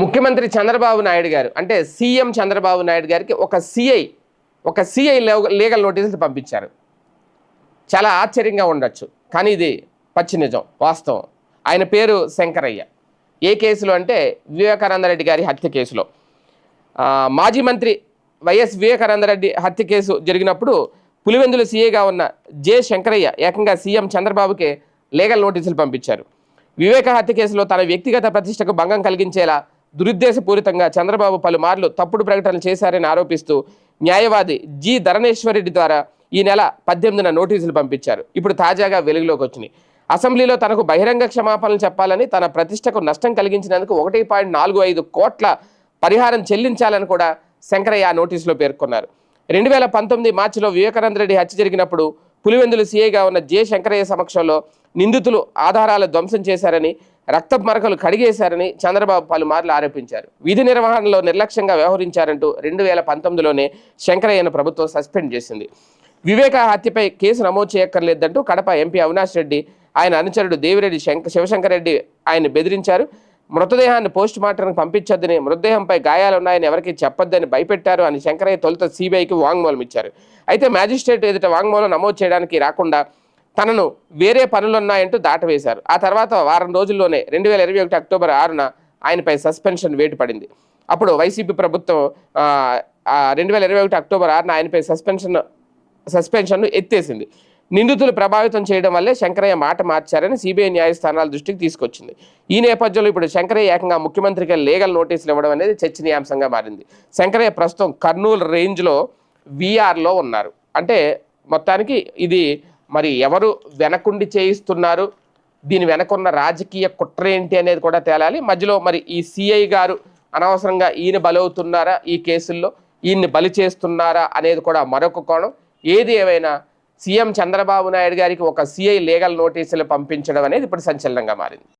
ముఖ్యమంత్రి చంద్రబాబు నాయుడు గారు అంటే సీఎం చంద్రబాబు నాయుడు గారికి ఒక సిఐ ఒక సిఐ లీగల్ నోటీసులు పంపించారు. చాలా ఆశ్చర్యంగా ఉండొచ్చు కానీ ఇది పచ్చి నిజం వాస్తవం. ఆయన పేరు శంకరయ్య. ఏ కేసులో అంటే వివేకానందరెడ్డి గారి హత్య కేసులో. మాజీ మంత్రి వైఎస్ వివేకానందరెడ్డి హత్య కేసు జరిగినప్పుడు పులివెందులు సీఏగా ఉన్న జె శంకరయ్య ఏకంగా సీఎం చంద్రబాబుకే లీగల్ నోటీసులు పంపించారు. వివేక హత్య కేసులో తన వ్యక్తిగత ప్రతిష్టకు భంగం కలిగించేలా దురుద్దేశపూరితంగా చంద్రబాబు పలుమార్లు తప్పుడు ప్రకటనలు చేశారని ఆరోపిస్తూ న్యాయవాది జి ధరణేశ్వరరెడ్డి ద్వారా ఈ నెల పద్దెనిమిదిన నోటీసులు పంపించారు. ఇప్పుడు తాజాగా వెలుగులోకి వచ్చినాయి అసెంబ్లీలో తనకు బహిరంగ క్షమాపణలు చెప్పాలని తన ప్రతిష్టకు నష్టం కలిగించినందుకు ఒకటి పాయింట్ నాలుగు ఐదు కోట్ల పరిహారం చెల్లించాలని కూడా శంకరయ్య ఆ నోటీసులో పేర్కొన్నారు. రెండు వేల పంతొమ్మిది మార్చిలో వివేకానంద రెడ్డి హత్య జరిగినప్పుడు పులివెందులు సీఐగా ఉన్న జె శంకరయ్య సమక్షంలో నిందితులు ఆధారాలు ధ్వంసం చేశారని రక్త మరకలు కడిగేశారని చంద్రబాబు పలుమార్లు ఆరోపించారు. విధి నిర్వహణలో నిర్లక్ష్యంగా వ్యవహరించారంటూ రెండు వేల పంతొమ్మిదిలోనే శంకరయ్యను ప్రభుత్వం సస్పెండ్ చేసింది. వివేక హత్యపై కేసు నమోదు చేయక్కర్లేదంటూ కడప ఎంపీ అవినాష్ రెడ్డి ఆయన అనుచరుడు దేవిరెడ్డి శంక శివశంకర్ రెడ్డి ఆయన బెదిరించారు. మృతదేహాన్ని పోస్ట్ మార్టంకి పంపించొద్దని మృతదేహంపై గాయాలు ఉన్నాయని ఎవరికి చెప్పొద్దని భయపెట్టారు అని శంకరయ్య తొలుత సిబిఐకి వాంగ్మూలం ఇచ్చారు. అయితే మ్యాజిస్ట్రేట్ ఎదుట వాంగ్మూలం నమోదు చేయడానికి రాకుండా తనను వేరే పనులున్నాయంటూ దాటవేశారు. ఆ తర్వాత వారం రోజుల్లోనే రెండు వేల ఇరవై ఒకటి అక్టోబర్ ఆరున ఆయనపై సస్పెన్షన్ వేటు పడింది. అప్పుడు వైసీపీ ప్రభుత్వం రెండు వేల ఇరవై ఒకటి అక్టోబర్ ఆరున ఆయనపై సస్పెన్షన్ సస్పెన్షన్ను ఎత్తేసింది. నిందితులు ప్రభావితం చేయడం వల్లే శంకరయ్య మాట మార్చారని సిబిఐ న్యాయస్థానాల దృష్టికి తీసుకొచ్చింది. ఈ నేపథ్యంలో ఇప్పుడు శంకరయ్య ఏకంగా ముఖ్యమంత్రికి లీగల్ నోటీసులు ఇవ్వడం అనేది చర్చనీయాంశంగా మారింది. శంకరయ్య ప్రస్తుతం కర్నూలు రేంజ్లో వీఆర్లో ఉన్నారు. అంటే మొత్తానికి ఇది మరి ఎవరు వెనకుండి చేయిస్తున్నారు? దీని వెనకున్న రాజకీయ కుట్ర ఏంటి అనేది కూడా తేలాలి. మధ్యలో మరి ఈ సిఐ గారు అనవసరంగా ఈయన బలవుతున్నారా? ఈ కేసుల్లో ఈయన్ని బలి చేస్తున్నారా? అనేది కూడా మరొక కోణం. ఏది ఏమైనా సీఎం చంద్రబాబు నాయుడు గారికి ఒక సిఐ లీగల్ నోటీసులు పంపించడం అనేది ఇప్పుడు సంచలనంగా మారింది.